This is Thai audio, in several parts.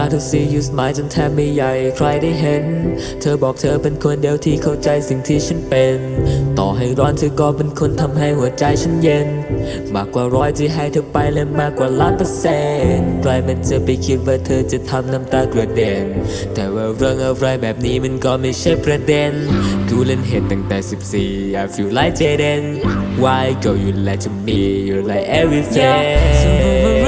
I'm glad to see you smile จนแทบไม่ให้ใครได้เห็น เธอบอกเธอเป็นคนเดียวที่เข้าใจสิ่งที่ฉันเป็น ต่อให้ร้อนเธอก็เป็นคนทำให้หัวใจฉันเย็น มากกว่าร้อยที่ให้เธอไปและมากกว่าล้านเปอร์เซ็นต์ใครมันจะไปคิดว่าเธอจะทำน้ำตากระเด็น แต่ว่าเรื่องอะไรแบบนี้มันก็ไม่ใช่ประเด็น กูเล่นเหตุตั้งแต่ 14 I feel like Jaden Why go you lie to me you're like everything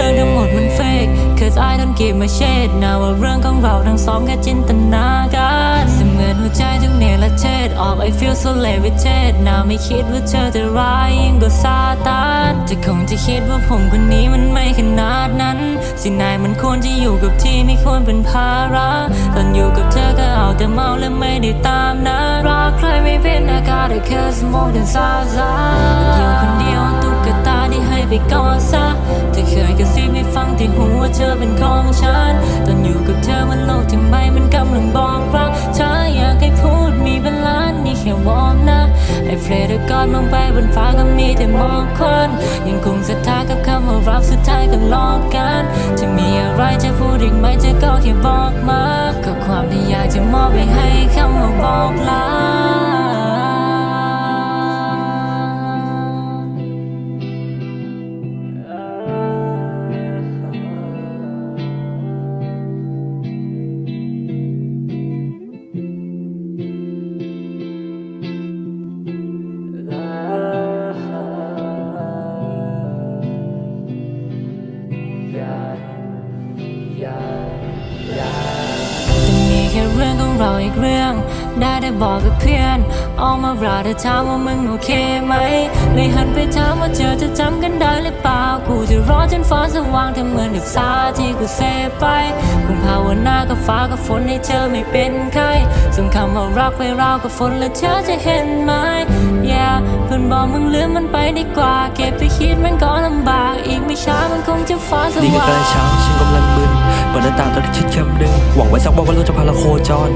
Cause I don't give a shit นะว่าเรื่องของเราทั้งสองแค่จินตนาการเสมือนหัวใจทุกเนรเทศออก I feel so levitated นะไม่คิดว่าเธอจะร้ายยิ่งกว่าซาตานจะคงจะคิดว่าผมคนนี้มันไม่ขนาดนั้น สินายมันควรจะอยู่กับที่ไม่ควรเป็นภาระตอนอยู่กับเธอก็เอาแต่เมาและไม่ได้ตามนะรักใครไม่เป็นอาการแต่ cause more than ซาซาอยู่คนเดียวตุ๊กตาที่ให้ไปก่อนซะ เธอเคยกระซิบให้ฟังที่หูว่าเธอเป็นของฉัน ตอนอยู่กับเธอมันโลกที่ไม่มันกำลังบอกรักเธออยากให้พูดมีเป็นล้านนี่แค่วอนนะไอ้เพลย์ก่อนมองไปบนฟ้าก็มีแต่มอกคนยังคงศรัทธากับคำว่ารักสุดท้ายก็หลอกกัน จะมีอะไรจะพูดอีกไหมเธอก็แค่บอกมา ก็ความที่อยากจะมอบไปให้คำว่าบอกลา จะมีแค่เรื่องของเราอีกเรื่อง ได้แต่บอกกับเพื่อนออกมาราเธอถามว่ามึงโอเคไหมเลยหันไปถามว่าเธอจะจำกันได้หรือเปล่า กูจะรอจนฟ้าสว่างทำเหมือนกับสาที่กูเซไปคงภาวนากับฟ้ากับฝนให้เธอไม่เป็นใครส่งคำว่ารักไปราวกับฝนแล้วเธอจะเห็นไหม yeah เพื่อนบอกมึงลืมมันไปดีกว่า เก็บไปคิดมันก็ลำบาก อีกไม่ช้ามันคงจะฟ้าสนี่คือว่างกระเช้าฉันกำลังมึน หน้าต่างตอนที่ชิดคำหนึ่งหวังไว้สักวันว่าเราจะพาเราโคจร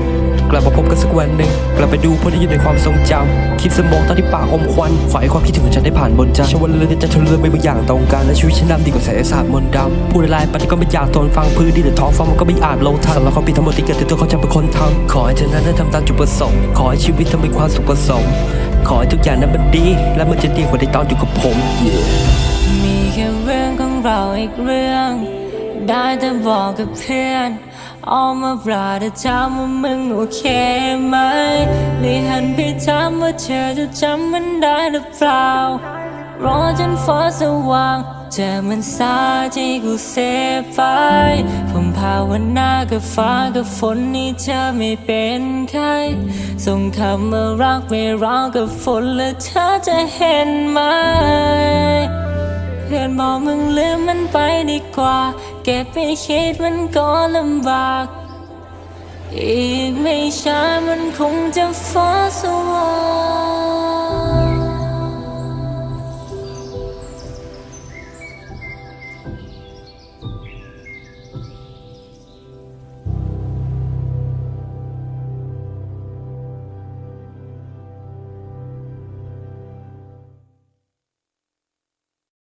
กลับมาพบกันสักวันหนึ่งกลับไปดูเพวกที่อยู่ในความทรงจำคิดสมองตอนที่ปากอมควันฝ่ายความคิดถึงของฉันได้ผ่านบนจานฉันวันเรื่องที่จะเฉลิมไปบางอย่างตรงกันและชีวิตฉันดำดีกว่าสายศาสตร์มนต์ดำพูดอะไรไปที่ก็ไม่อยากทนฟังพื้นดีแต่ท้องฟ้ามันก็ไม่อาจลงทันสำหรับความผิดทั้งหมดที่เกิดขึ้นตัวเขาจะเป็นคนทำขอให้เธอนั้นได้ทำตามจุดประสงค์ขอให้ชีวิตเธอมีความสุขประสงค์ขอให้ทุกอย่างนั้นมันดี และมันจะดีกว่าที่ตอนอยู่กับผมมีแค่เรื่องของเราอีกเรื่อง ได้แต่บอกกับเพื่อนเอามาปราดถามว่ามึงโอเคไหมเลยหันไปถามว่าเธอจะจำมันได้หรือเปล่ารอจนฟ้าสว่างเจอมันสาที่กูเสียไป ผมภาวนากับฟ้ากับฝนนี่เธอไม่เป็นใคร ส่งคำว่ารักไปราวกับฝนแล้วเธอจะเห็นไหมเพื่อนบอกมึงลืมมันไปดีกว่า เก็บไปคิดมันก็ลำบาก อีกไม่ช้ามันคงจะฟ้าสว่าง